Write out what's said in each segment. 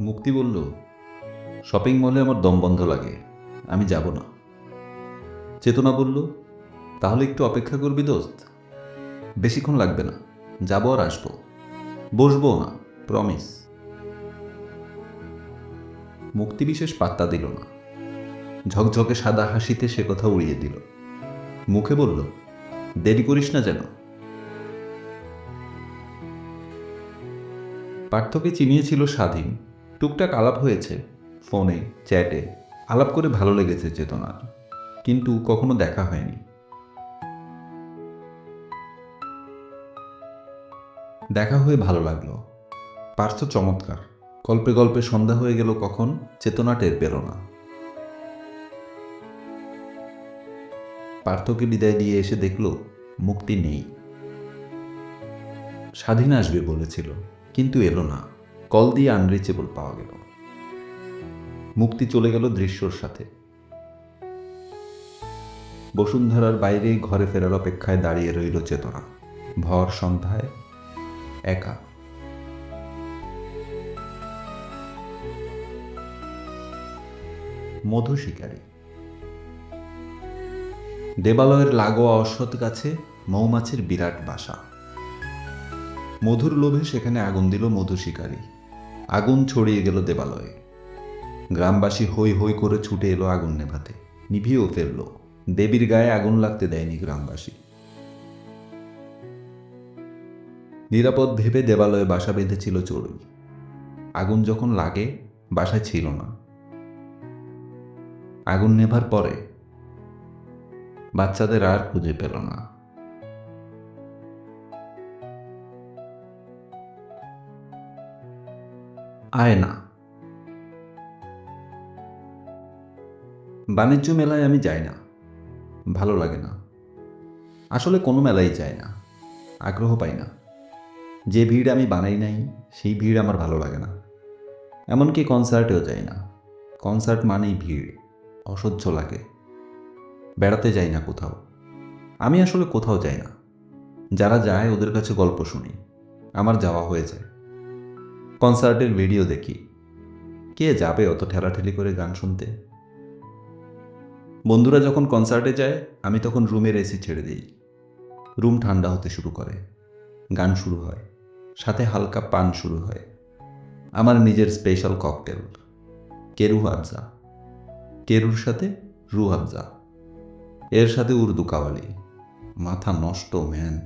মুক্তি বলল শপিং মলে আমার দম বন্ধ লাগে, আমি যাব না। চেতনা বলল, তাহলে একটু অপেক্ষা করবি দোস্ত। বেশিক্ষণ লাগবে না, যাব আর আসব। বসবো না প্রমিস মুক্তি বিশেষ পাত্তা দিল না। ঝকঝকে সাদা হাসিতে সে কথা উড়িয়ে দিল। মুখে বলল, দেরি করিস না যেন। পার্থকে চিনিয়েছিল স্বাধীন টুকটাক আলাপ হয়েছে, ফোনে, চ্যাটে। আলাপ করে ভালো লেগেছে চেতনার, কিন্তু কখনো দেখা হয়নি। দেখা হয়ে ভালো লাগল। পার্থ চমৎকার। গল্পে গল্পে সন্ধ্যা হয়ে গেল কখন, চেতনা টের পেল না। পার্থকে বিদায় দিয়ে এসে দেখল, মুক্তি নেই। স্বাধীন আসবে বলেছিল, কিন্তু এলো না। কল দিয়ে আনরিচেবল পাওয়া গেল। মুক্তি চলে গেল দৃশ্যর সাথে। বসুন্ধরার বাইরে ঘরে ফেরার অপেক্ষায় দাঁড়িয়ে রইল চেতনা। ভর সন্ধ্যায় একা। মধু শিকারী। দেবালয়ের লাগোয়া অশ্বত্থ গাছে মৌমাছির বিরাট বাসা। মধুর লোভে সেখানে আগুন দিল মধু শিকারী। আগুন ছড়িয়ে গেল দেবালয়ে। গ্রামবাসী হৈ হৈ করে ছুটে এলো আগুন নেভাতে। নিভিয়েও ফেলল। দেবীর গায়ে আগুন লাগতে দেয়নি গ্রামবাসী। নিরাপদ ভেবে দেবালয়ে বাসা বেঁধেছিল চড়ুই। আগুন যখন লাগে, বাসায় ছিল না। আগুন নেভার পরে বাচ্চাদের আর খুঁজে পেল না। আয়না। বাণিজ্য মেলায় আমি যাই না। ভালো লাগে না। আসলে কোনো মেলায় যাই না। আগ্রহ পাই না। যে ভিড় আমি বানাই নাই, সেই ভিড় আমার ভালো লাগে না। এমনকি কনসার্টেও যাই না। কনসার্ট মানেই ভিড়, অসহ্য লাগে। বেড়াতে যাই না কোথাও। আমি আসলে কোথাও যাই না। যারা যায়, ওদের কাছে গল্প শুনি। আমার যাওয়া হয়ে যায়। কনসার্টের ভিডিও দেখি। কে যাবে অত ঠেলাঠেলি করে গান শুনতে? বন্ধুরা যখন কনসার্টে যায়, আমি তখন রুমের এসি ছেড়ে দিই। রুম ঠান্ডা হতে শুরু করে। গান শুরু হয়। সাথে হালকা পান শুরু হয়। আমার নিজের স্পেশাল ককটেল কেরু আফজা কেরুর সাথে রু আফজা এর সাথে উর্দু কাওয়ালি। মাথা নষ্ট ম্যান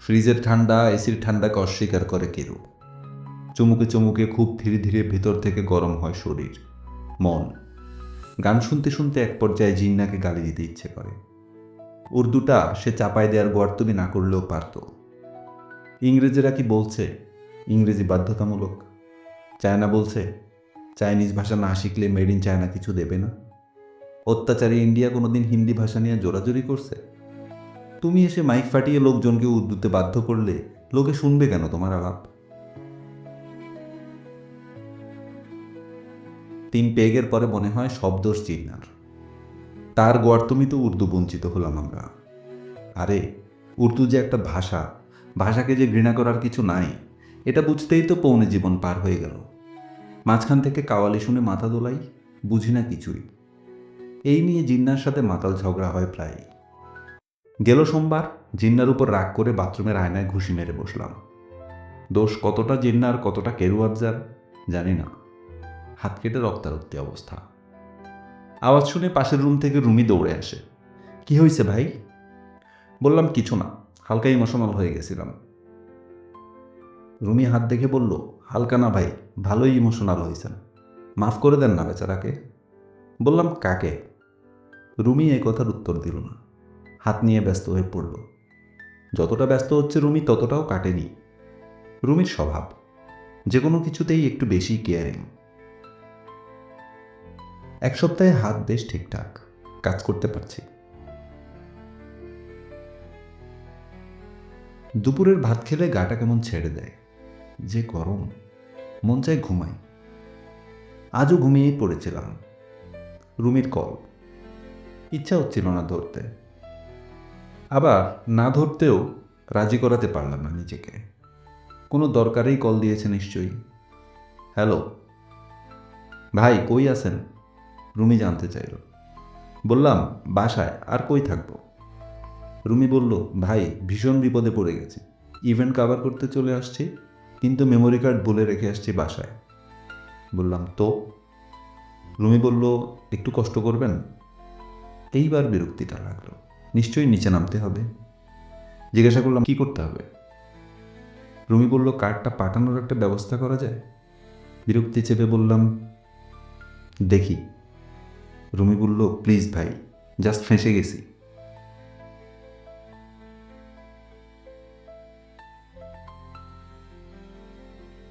ফ্রিজের ঠান্ডা, এসির ঠান্ডাকে অস্বীকার করে কেরু। চুমুকে চুমুকে খুব ধীরে ধীরে ভেতর থেকে গরম হয় শরীর, মন। গান শুনতে শুনতে এক পর্যায়ে জিন্নাকে গালি দিতে ইচ্ছে করে। উর্দুটা সে চাপায় দেওয়ার গোয়ার্তুমি না করলেও পারত। ইংরেজেরা কি বলছে? ইংরেজি বাধ্যতামূলক। চায়না বলছে, চাইনিজ ভাষা না শিখলে মেড ইন চায়না কিছু দেবে না। অত্যাচারী ইন্ডিয়া কোনোদিন হিন্দি ভাষা নিয়ে জোরাজোরি করছে। তুমি এসে মাইক ফাটিয়ে লোকজনকে উর্দুতে বাধ্য করলে লোকে শুনবে কেন তোমার আলাপ? তিন পেগের পরে মনে হয় সব দোষ চিন্নার তার গোয়ার্তমি তো উর্দু বঞ্চিত হলাম আমরা। আরে, উর্দু যে একটা ভাষা, ভাষাকে যে ঘৃণা করার কিছু নাই, এটা বুঝতেই তো পৌনে জীবন পার হয়ে গেল। মাঝখান থেকে কাওয়ালি শুনে মাথা দোলাই, বুঝি না কিছুই। এই নিয়ে জিন্নার সাথে মাতাল ঝগড়া হয় প্রায় গেল সোমবার, জিন্নার উপর রাগ করে বাথরুমের আয়নায় ঘুষি মেরে বসলাম। দোষ কতটা জিন্নার, কতটা কেরু আফজার জানি না। হাত কেটে রক্তারক্তি অবস্থা। আওয়াজ শুনে পাশের রুম থেকে রুমি দৌড়ে আসে। কি হয়েছে ভাই? বললাম, কিছু না, হালকা ইমোশনাল হয়ে গেছিলাম। রুমি হাত দেখে বলল, হালকা না ভাই, ভালোই ইমোশনাল হয়েছেন মাফ করে দেন না বেচারাকে। বললাম, কাকে? রুমি এই কথার উত্তর দিল না। হাত নিয়ে ব্যস্ত হয়ে পড়ল। যতটা ব্যস্ত হচ্ছে রুমি, ততটাও কাটেনি। রুমির স্বভাব, যে কোনো কিছুতেই একটু বেশি কেয়ারিং এক সপ্তাহে হাত বেশ ঠিকঠাক, কাজ করতে পারছি। দুপুরের ভাত খেলে গাটা কেমন ছেড়ে দেয়? যে গরম, মন চায় ঘুমাই। আজও ঘুমিয়েই পড়েছিলাম। রুমির কল। ইচ্ছা হচ্ছিল না ধরতে। আবার না ধরতেও রাজি করাতে পারলাম না নিজেকে। কোনো দরকারেই কল দিয়েছে নিশ্চয়ই। হ্যালো। ভাই, কই আছেন? রুমি জানতে চাইল। বললাম, বাসায়, আর কই থাকব? রুমি বলল, ভাই, ভীষণ বিপদে পড়ে গেছি। ইভেন্ট কাভার করতে চলে আসছি, কিন্তু মেমোরি কার্ড বলে রেখে আসছি বাসায়। বললাম, তো? রুমি বলল, একটু কষ্ট করবেন? এইবার বিরক্তিটা লাগল। নিশ্চয়ই নিচে নামতে হবে। জিজ্ঞাসা করলাম, কি করতে হবে? রুমি বলল, কার্ডটা পাঠানোর একটা ব্যবস্থা করা যায়? বিরক্তি চেপে বললাম, দেখি। রুমি বলল, প্লিজ ভাই, জাস্ট ফেঁসে গেছি।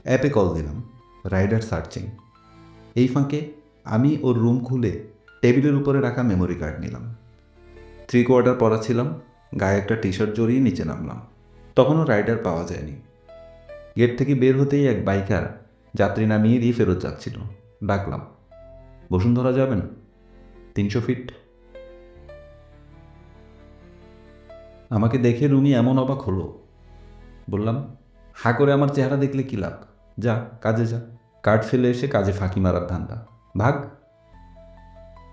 অ্যাপে কল দিলাম, রাইডার সার্চিং। এই ফাঁকে আমি ওর রুম খুলে টেবিলের উপরে রাখা মেমোরি কার্ড নিলাম। থ্রি কোয়ার্টার পরা ছিলাম, গায়ে একটা টি শার্ট জড়িয়ে নিচে নামলাম। তখনও রাইডার পাওয়া যায়নি। গেট থেকে বের হতেই এক বাইকার যাত্রী নামিয়ে দিয়ে ফেরত যাচ্ছিল। ডাকলাম, বসুন্ধরা যাবেন? তিনশো ফিট আমাকে দেখে রুমি এমন অবাক হলো। বললাম, হা করে আমার চেহারা দেখলে কি লাভ? যা, কাজে যা। কার্ড ফেলে এসে কাজে ফাঁকি মারার ধান্দা। ভাগ।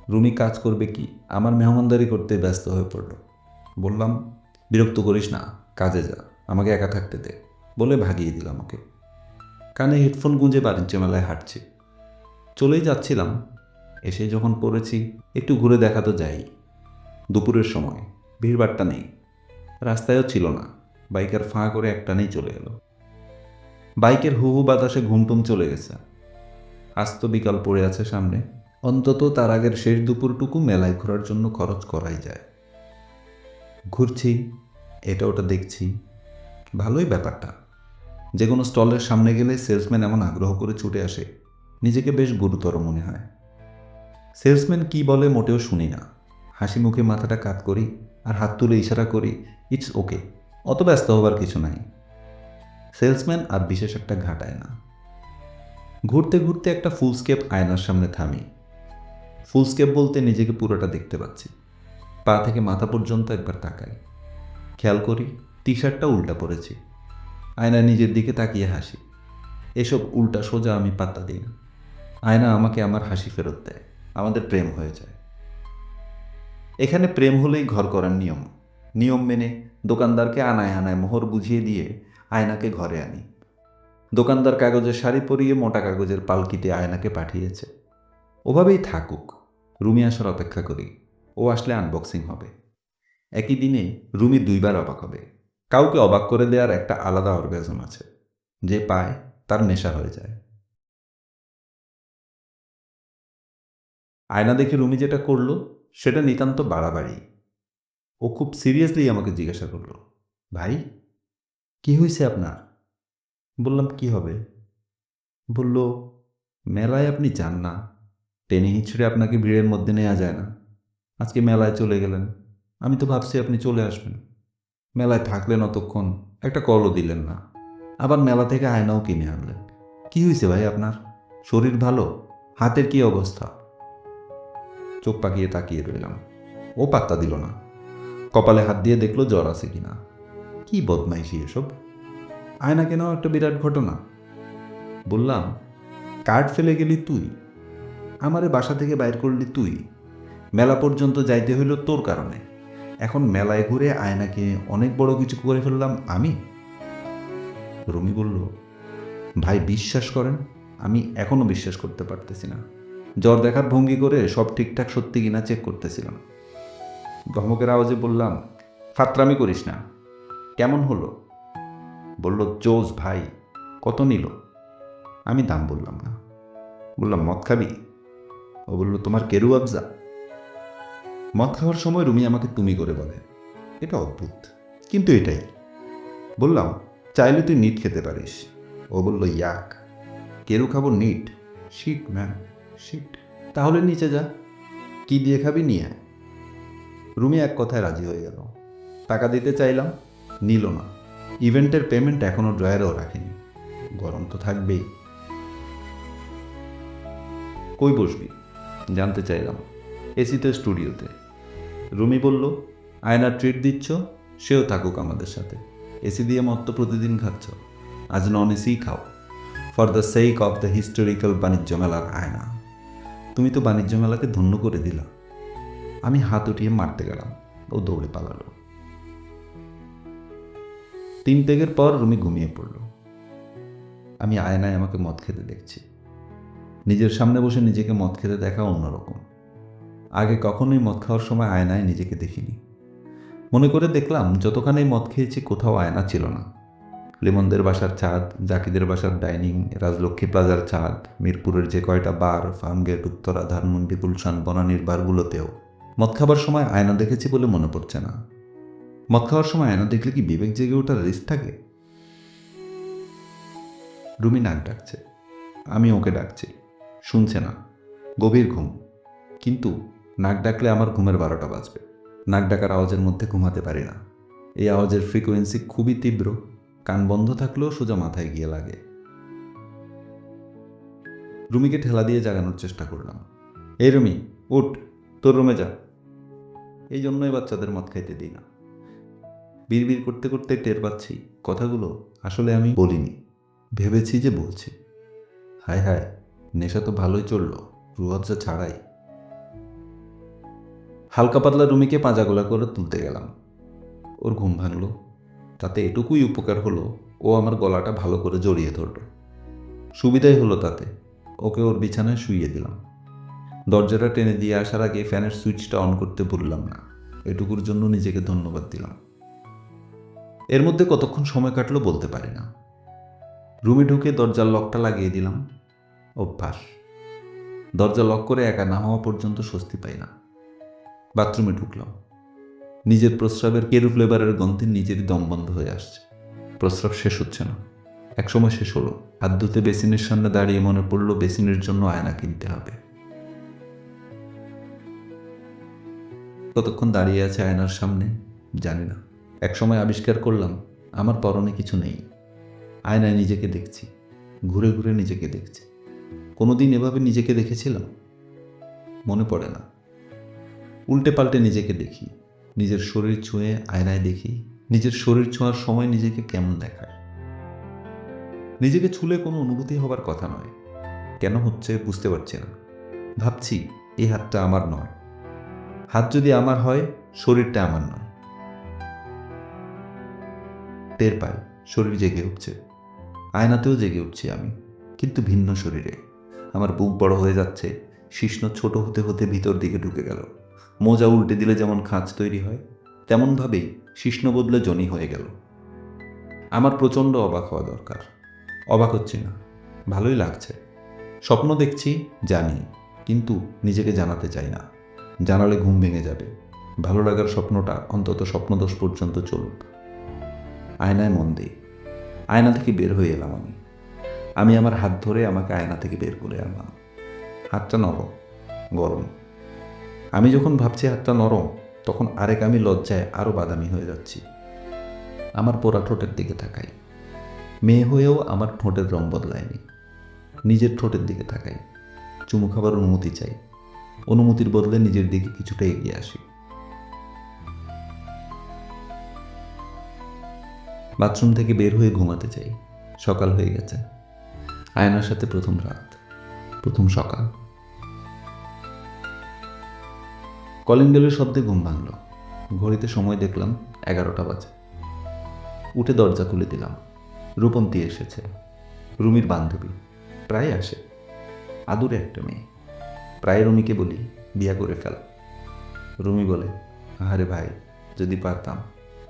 রুমি, কাজ করবে কি? আমার মেহমানদারি করতে ব্যস্ত হয়ে পড়ল। বললাম, বিরক্ত করিস না, কাজে যা, আমাকে একা থাকতে দে। বলে ভাগিয়ে দিল আমাকে। কানে হেডফোন গুঁজে বাণিজ্য মেলায় হাঁটছি। চলেই যাচ্ছিলাম এসে যখন পড়েছি, একটু ঘুরে দেখা তো যাই। দুপুরের সময় ভিড়ভাট্টা নেই। রাস্তায়ও ছিল না। বাইকের ফাঁ করে একটানেই চলে এলো। বাইকের হু হু বাতাসে ঘুমটুম চলে গেছে। আস্ত বিকাল পড়ে আছে সামনে। অন্তত তার আগের শেষ দুপুরটুকু মেলায় ঘোরার জন্য খরচ করাই যায়। ঘুরছি, এটা ওটা দেখছি। ভালোই ব্যাপারটা। যে কোনো স্টলের সামনে গেলে সেলসম্যান এমন আগ্রহ করে ছুটে আসে। নিজেকে বেশ গুরুতর মনে হয়। সেলসম্যান কি বলে মোটেও শুনি না। হাসি মুখে মাথাটা কাত করি আর হাত তুলে ইশারা করি, ইটস ওকে, অত ব্যস্ত হবার কিছু নাই। সেলসম্যান আর বিশেষ একটা ঘাটায় না। ঘুরতে ঘুরতে একটা ফুলস্কেপ আয়নার সামনে থামি। ফুলস্কেপ বলতে নিজেকে পুরোটা দেখতে পাচ্ছি। পা থেকে মাথা পর্যন্ত একবার তাকাই। খেয়াল করি টি শার্টটা উল্টা পড়েছি আয়না নিজের দিকে তাকিয়ে হাসি। এসব উল্টা সোজা আমি পাত্তা দিই না। আয়না আমাকে আমার হাসি ফেরত দেয়। আমাদের প্রেম হয়ে যায়। এখানে প্রেম হলেই ঘর করার নিয়ম। নিয়ম মেনে দোকানদারকে আনায় আনায় মোহর বুঝিয়ে দিয়ে আয়নাকে ঘরে আনি। দোকানদার কাগজের শাড়ি পরিয়ে মোটা কাগজের পালকিতে আয়নাকে পাঠিয়েছে। ওভাবেই থাকুক, রুমি আসার অপেক্ষা করি। ও আসলে আনবক্সিং হবে। একই দিনে রুমি দুইবার অবাক হবে। কাউকে অবাক করে দেওয়ার একটা আলাদা অর্গাজম আছে। যে পায়, তার নেশা হয়ে যায়। আয়না দেখে রুমি যেটা করল, সেটা নিতান্ত বাড়াবাড়ি। ও খুব সিরিয়াসলি আমাকে জিজ্ঞাসা করল, ভাই, কি হয়েছে আপনার? বললাম, কি হবে? বলল, মেলায় আপনি যান না। টেনে হিঁচড়ে আপনাকে ভিড়ের মধ্যে নেওয়া যায় না। আজকে মেলায় চলে গেলেন। আমি তো ভাবছি আপনি চলে আসবেন। মেলায় থাকলেন অতক্ষণ, একটা কলও দিলেন না। আবার মেলা থেকে আয়নাও কিনে আনলেন। কি হয়েছে ভাই আপনার? শরীর ভালো? হাতের কি অবস্থা? চোখ পাকিয়ে তাকিয়ে রইলাম। ও পাত্তা দিল না। কপালে হাত দিয়ে দেখল জ্বর আছে কিনা। কি বদমাইশি এসব? আয়না কেন একটা বিরাট ঘটনা? বললাম কার্ড ফেলে গেলি তুই। আমারে বাসা থেকে বাইর করলি তুই। মেলা পর্যন্ত যাইতে হইল তোর কারণে। এখন মেলায় ঘুরে আয়নাকে অনেক বড় কিছু করে ফেললাম আমি। রুমি বলল, ভাই, বিশ্বাস করেন, আমি এখনও বিশ্বাস করতে পারতেছি না। জ্বর দেখার ভঙ্গি করে সব ঠিকঠাক সত্যি কিনা চেক করতেছিলাম। ধমকের আওয়াজে বললাম, ফাত্রামি করিস না। কেমন হলো? বলল, জোস ভাই, কত নিল? আমি দাম বললাম না। বললাম, মদ খাবি? ও বলল, তোমার কেরু আবজা মদ খাওয়ার সময় রুমি আমাকে তুমি করে বলে। এটা অদ্ভুত, কিন্তু এটাই। বললাম, চাইলে তুই নিট খেতে পারিস। ও বলল, ইয়াক, কেরু খাব নিট? শিট ম্যান শিট তাহলে নিচে যা। কি দিয়ে খাবি নিয়ে। রুমি এক কথায় রাজি হয়ে গেল। টাকা দিতে চাইলাম, নিল না। ইভেন্টের পেমেন্ট এখনও ড্রয়ারেও রাখেনি। গরম তো থাকবেই। কই বসবি? জানতে চাইলাম। এসিতে স্টুডিওতে। রুমি বলল, আয়না ট্রিট দিচ্ছ, সেও থাকুক আমাদের সাথে। এসি দিয়ে মত তো প্রতিদিন খাচ্ছ। আজ নন এসিই খাও। For the sake of the historical বাণিজ্য মেলার আয়না। তুমি তো বাণিজ্য মেলাকে ধন্য করে দিলা। আমি হাত উঠিয়ে মারতে গেলাম ও দৌড়ে পালালো। তিন পেগের পর রুমি ঘুমিয়ে পড়ল। আমি আয়নায় আমাকে মদ খেতে দেখছি। নিজের সামনে বসে নিজেকে মদ খেতে দেখা অন্যরকম। আগে কখনোই মদ খাওয়ার সময় আয়নায় নিজেকে দেখিনি। মনে করে দেখলাম, যতখানি মদ খেয়েছি কোথাও আয়না ছিল না। লিমনদের বাসার ছাদ, জাকিদের বাসার ডাইনিং, রাজলক্ষ্মী প্লাজার ছাদ, মিরপুরের যে কয়টা বার ফার্মগেট উত্তরা, ধানমন্ডি, গুলশান, বনানীর বারগুলোতেও। মদ খাবার সময় আয়না দেখেছি বলে মনে পড়ছে না। মদ খাওয়ার সময় আয়না দেখলে কি বিবেক জেগে ওঠার রিস্ক থাকে? রুমি নাক ডাকছে। আমি ওকে ডাকছি। শুনছে না। গভীর ঘুম। কিন্তু নাক ডাকলে আমার ঘুমের বারোটা বাজবে। নাক ডাকার আওয়াজের মধ্যে ঘুমাতে পারি না। এই আওয়াজের ফ্রিকোয়েন্সি খুবই তীব্র। কান বন্ধ থাকলেও সোজা মাথায় গিয়ে লাগে। রুমিকে ঠেলা দিয়ে জাগানোর চেষ্টা করলাম। এই রুমি, উঠ, তোর রুমে যা। এই জন্যই বাচ্চাদের মদ খাইতে দিই না। বিড়বিড় করতে করতে টের পাচ্ছি, কথাগুলো আসলে আমি বলিনি। ভেবেছি যে বলছি। হায় হায়, নেশা তো ভালোই চলল রুহজ্জা ছাড়াই। হালকা পাতলা রুমিকে পাঁজাগোলা করে তুলতে গেলাম। ওর ঘুম ভাঙলো। তাতে এটুকুই উপকার হলো, ও আমার গলাটা ভালো করে জড়িয়ে ধরল। সুবিধাই হলো তাতে। ওকে ওর বিছানায় শুইয়ে দিলাম। দরজাটা টেনে দিয়ে আসার আগে ফ্যানের সুইচটা অন করতে ভুললাম না। এটুকুর জন্য নিজেকে ধন্যবাদ দিলাম। এর মধ্যে কতক্ষণ সময় কাটলো বলতে পারি না। রুমে ঢুকে দরজার লকটা লাগিয়ে দিলাম। অভ্যাস। দরজা লক করে একা না হওয়া পর্যন্ত স্বস্তি পাই না। বাথরুমে ঢুকলাম। নিজের প্রস্রাবের কেরু ফ্লেভারের গন্ধে নিজেরই দম বন্ধ হয়ে আসছে। প্রস্রাব শেষ হচ্ছে না। একসময় শেষ হলো। হাত ধুতে বেসিনের সামনে দাঁড়িয়ে মনে পড়ল, বেসিনের জন্য আয়না কিনতে হবে। কতক্ষণ দাঁড়িয়ে আছে আয়নার সামনে, জানি না। একসময় আবিষ্কার করলাম, আমার পরনে কিছু নেই। আয়নায় নিজেকে দেখছি, ঘুরে ঘুরে নিজেকে দেখছি। কোনোদিন এভাবে নিজেকে দেখেছিলাম? মনে পড়ে না। উল্টে পাল্টে নিজেকে দেখি। নিজের শরীর ছুঁয়ে আয়নায় দেখি, নিজের শরীর ছোঁয়ার সময় নিজেকে কেমন দেখায়। নিজেকে ছুলে কোনো অনুভূতি হবার কথা নয়। কেন হচ্ছে বুঝতে পারছি না। ভাবছি এই হাতটা আমার নয়। হাত যদি আমার হয়, শরীরটা আমার নয়। টের পাই, শরীর জেগে উঠছে। আয়নাতেও জেগে উঠছি আমি, কিন্তু ভিন্ন শরীরে। আমার বুক বড় হয়ে যাচ্ছে, শিষ্ণ ছোট হতে হতে ভিতর দিকে ঢুকে গেল। মোজা উল্টে দিলে যেমন খাঁচ তৈরি হয় তেমনভাবেই শিষ্ণ বদলে জনি হয়ে গেল। আমার প্রচণ্ড অবাক হওয়া দরকার। অবাক হচ্ছে না। ভালোই লাগছে। স্বপ্ন দেখছি, জানি, কিন্তু নিজেকে জানাতে চাই না। জানালে ঘুম ভেঙে যাবে। ভালো লাগার স্বপ্নটা অন্তত স্বপ্নদোষ পর্যন্ত চলুক। আয়নায় মন দিই। আয়না থেকে বের হয়ে এলাম আমি। আমি আমার হাত ধরে আমাকে আয়না থেকে বের করে আনলাম। হাতটা নরম, গরম। আমি যখন ভাবছি হাতটা নরম, তখন আরেক আমি লজ্জায় আরও বাদামি হয়ে যাচ্ছি। আমার পোড়া ঠোঁটের দিকে তাকাই। মেয়ে হয়েও আমার ঠোঁটের রং বদলায়নি। নিজের ঠোঁটের দিকে তাকাই। চুমু খাবার অনুমতি চাই। অনুমতির বদলে নিজের দিকে কিছুটা এগিয়ে আসি। বাথরুম থেকে বের হয়ে ঘুমাতে চাই। সকাল হয়ে গেছে। আয়নার সাথে প্রথম রাত। প্রথম সকাল। কলিং বেলের শব্দে ঘুম ভাঙল। ঘড়িতে সময় দেখলাম এগারোটা বাজে। উঠে দরজা খুলে দিলাম। রূপন্তী এসেছে। রুমির বান্ধবী। প্রায় আসে। আদুরে একটা মেয়ে। প্রায় রুমিকে বলি, বিয়া করে ফেল। রুমি বলে আরে ভাই, যদি পারতাম।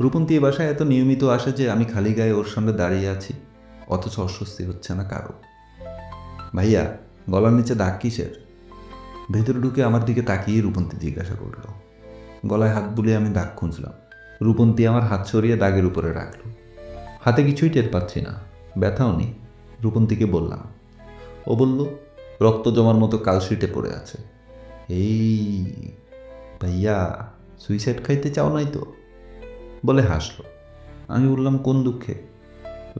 রূপন্তী এ বাসায় এত নিয়মিত আসে যে আমি খালি গায়ে ওর সঙ্গে দাঁড়িয়ে আছি, অথচ অস্বস্তি হচ্ছে না কারও। ভাইয়া, গলার নিচে দাগ কিসের? ভেতরে ঢুকে আমার দিকে তাকিয়ে রূপন্তী জিজ্ঞাসা করল। গলায় হাত বুলিয়ে আমি দাগ খুঁজলাম। রূপন্তী আমার হাত সরিয়ে দাগের উপরে রাখল। হাতে কিছুই টের পাচ্ছি না। ব্যথাও নেই। রূপন্তীকে বললাম, ও বলল, রক্ত জমার মতো কালশিটে পড়ে আছে। এই, ভাইয়া সুইসাইড খাইতে চাও নাই তো? বলে হাসলো। আমি বললাম, কোন দুঃখে?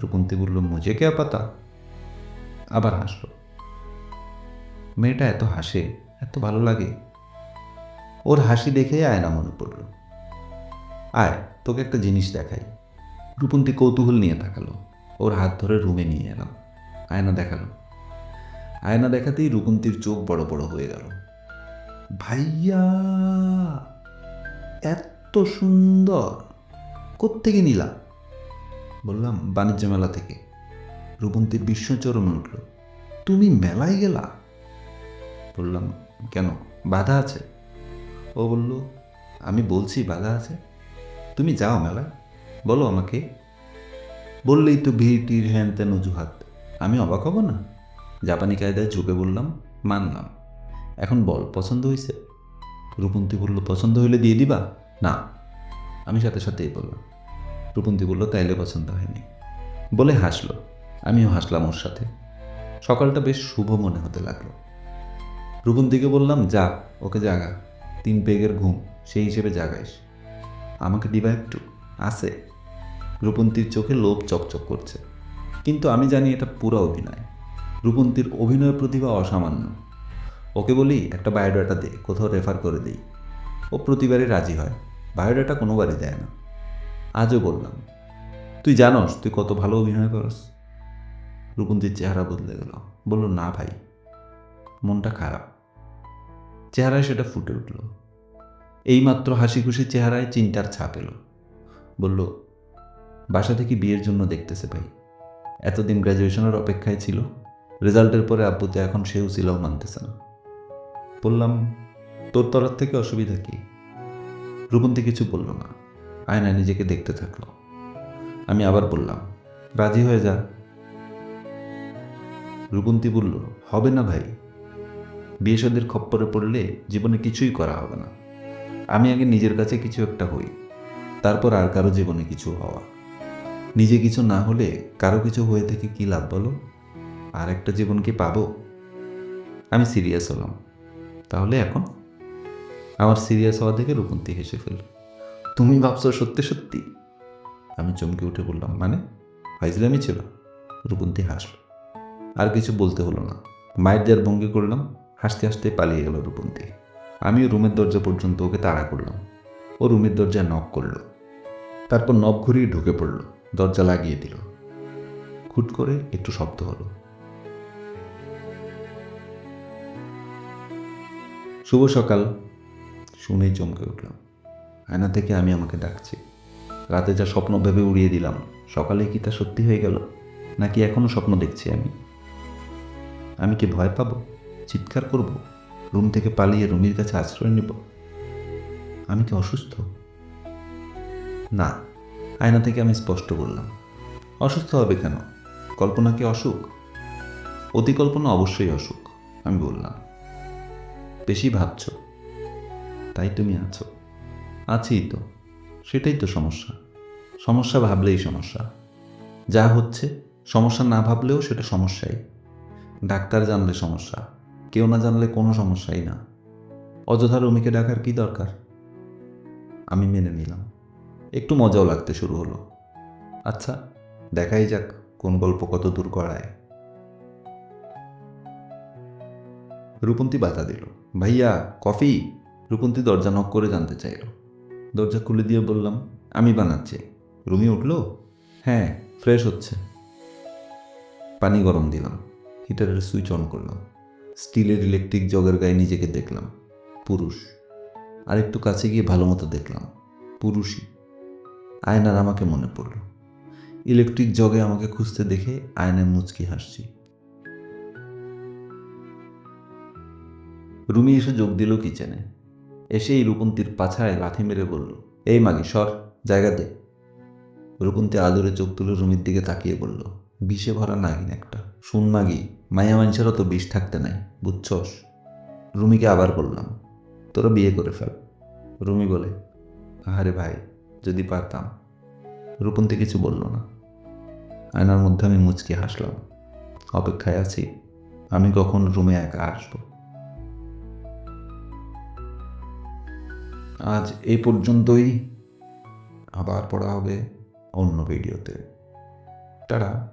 রূপন্তী বলল মুঝে কে পাতা? আবার হাসলো। মেয়েটা এত হাসে এত ভালো লাগে। ওর হাসি দেখে আয়না মনে পড়ল। আয়, তোকে একটা জিনিস দেখাই। রূপন্তী কৌতূহল নিয়ে তাকালো। ওর হাত ধরে রুমে নিয়ে এলাম। আয়না দেখাল। আয়না দেখাতেই রূপন্তীর চোখ বড় বড় হয়ে গেল। ভাইয়া, এত সুন্দর। কোত্থেকে নিলা? বললাম, বাণিজ্য মেলা থেকে। রূপন্তীর বিশ্বচরণে উঠল। তুমি মেলায় গেলা? বললাম কেন? বাধা আছে? ও বলল, আমি বলছি বাধা আছে। তুমি যাও মেলায় বলো আমাকে। বললেই তো ভিড়টির হ্যান তেন অজুহাত। আমি অবাক হব না? জাপানি কায়দায় ঝুঁকে বললাম, মানলাম। এখন বল, পছন্দ হয়েছে রূপন্তী বলল, পছন্দ হইলে দিয়ে দিবা? না। আমি সাথে সাথেই বললাম, রূপন্তী বলল, তাইলে পছন্দ হয়নি। বলে হাসলো। আমিও হাসলাম ওর সাথে। সকালটা বেশ শুভ মনে হতে লাগল। রূপন্তীকে বললাম, যা, ওকে জাগা। তিন পেগের ঘুম, সেই হিসেবে জাগাইস। আমাকে দিবা একটু আছে। রূপন্তীর চোখে লোভ চকচক করছে। কিন্তু আমি জানি এটা পুরো অভিনয়। রূপন্তীর অভিনয় প্রতিভা অসামান্য। ওকে বলি, একটা বায়োডাটা দে, কোথাও রেফার করে দিই। ও প্রতিবারই রাজি হয়। বায়োডাটা কোনোবারই দেয় না। আজও বললাম, তুই জানস, তুই কত ভালো অভিনয় করস? রূপন্তীর চেহারা বদলে গেল। বলল, না ভাই, মনটা খারাপ। চেহারায় সেটা ফুটে উঠল। এইমাত্র হাসি খুশি চেহারায় চিন্তার ছাপ এলো। বলল, বাসা থেকে বিয়ের জন্য দেখতেছে ভাই। এতদিন গ্র্যাজুয়েশনের অপেক্ষায় ছিল। রেজাল্টের পরে আব্বুতে এখন সেও ছিলও মানতেছে না। বললাম, তোর তরফ থেকে অসুবিধা কি? রূপন্তী কিছু বলল না। আয়না নিজেকে দেখতে থাকল। আমি আবার বললাম, রাজি হয়ে যা। রূপন্তী বলল, হবে না ভাই। বিয়ে সাদের খপ্পরে পড়লে জীবনে কিছুই করা হবে না। আমি আগে নিজের কাছে কিছু একটা হই, তারপর আর কারও জীবনে কিছু হওয়া। নিজে কিছু না হলে কারও কিছু হয়ে থেকে কি লাভ বলো? আর একটা জীবন কি পাবো? আমি সিরিয়াস হলাম। তাহলে এখন? আমার সিরিয়াস হওয়া দেখে রূপন্তী হেসে ফেল তুমি ভাবছ সত্যি সত্যি? আমি চমকে উঠে বললাম মানে? ফাইজলামি ছিল? রূপন্তী হাসল। আর কিছু বলতে হলো না। মায়ের যার ভঙ্গি করলাম। হাসতে হাসতে পালিয়ে গেল রূপন্তী। আমিও রুমের দরজা পর্যন্ত ওকে তাড়া করলাম। ও রুমের দরজায় নক করল। তারপর নব ঘুরিয়ে ঢুকে পড়ল। দরজা লাগিয়ে দিল। খুট করে একটু শব্দ হলো। শুভ সকাল। শুনেই চমকে উঠলাম। আয়না থেকে আমি আমাকে ডাকছি। রাতে যা স্বপ্ন ভেবে উড়িয়ে দিলাম। সকালে কি তা সত্যি হয়ে গেল? নাকি এখনও স্বপ্ন দেখছি আমি? আমি কি ভয় পাবো? চিৎকার করব, রুম থেকে পালিয়ে রুমির কাছে আশ্রয় নেব। আমি কি অসুস্থ? না, আয়না থেকে আমি স্পষ্ট বললাম। অসুস্থ হবে কেন? কল্পনা কি অসুখ? অতিকল্পনা অবশ্যই অসুখ, আমি বললাম। বেশি ভাবছ? তাই তুমি আছো। আছি তো, সেটাই তো সমস্যা। সমস্যা ভাবলেই সমস্যা। যা হচ্ছে, সমস্যা না ভাবলেও সেটা সমস্যাই। ডাক্তার জানলে সমস্যা। কেউ না জানলে কোনো সমস্যাই না। অযথা রুমিকে ডাকার কি দরকার? আমি মেনে নিলাম। একটু মজাও লাগতে শুরু হলো। আচ্ছা দেখাই যাক কোন গল্প কত দূর করায় রূপন্তী বাধা দিল। ভাইয়া, কফি? রূপন্তী দরজা নক করে জানতে চাইল। দরজা খুলে দিয়ে বললাম, আমি বানাচ্ছি। রুমি উঠল হ্যাঁ ফ্রেশ হচ্ছে। পানি গরম দিলাম। হিটারের সুইচ অন করলাম। স্টিলের ইলেকট্রিক জগের গায়ে নিজেকে দেখলাম, পুরুষ। আর একটু কাছে গিয়ে ভালো মতো দেখলাম, পুরুষই। আয়নার আমাকে মনে পড়ল। ইলেকট্রিক জগে আমাকে খুঁজতে দেখে আয়নায় মুচকি হাসছি। রুমি এসে যোগ দিল কিচেনে। এসেই রূপন্তীর পাছায় লাথি মেরে বলল, এই মাগি, সর, জায়গা দে। রূপন্তী আদরে চোখ তুলে রুমির দিকে তাকিয়ে বলল বিষে ভরা নাগিন একটা। শুন মাগি মায়া মানুষেরও তো বিষ থাকতে নাই, বুঝছস? রুমিকে আবার বললাম, তোরা বিয়ে করে ফেল। রুমি বলে আরে ভাই, যদি পারতাম। রূপন্তী কিছু বলল না। আয়নার মধ্যে আমি মুচকি হাসলাম, অপেক্ষায় আছি, আমি কখন রুমে একা আসব? আজ এই পর্যন্তই, আবার পড়া হবে অন্য ভিডিওতে। তারা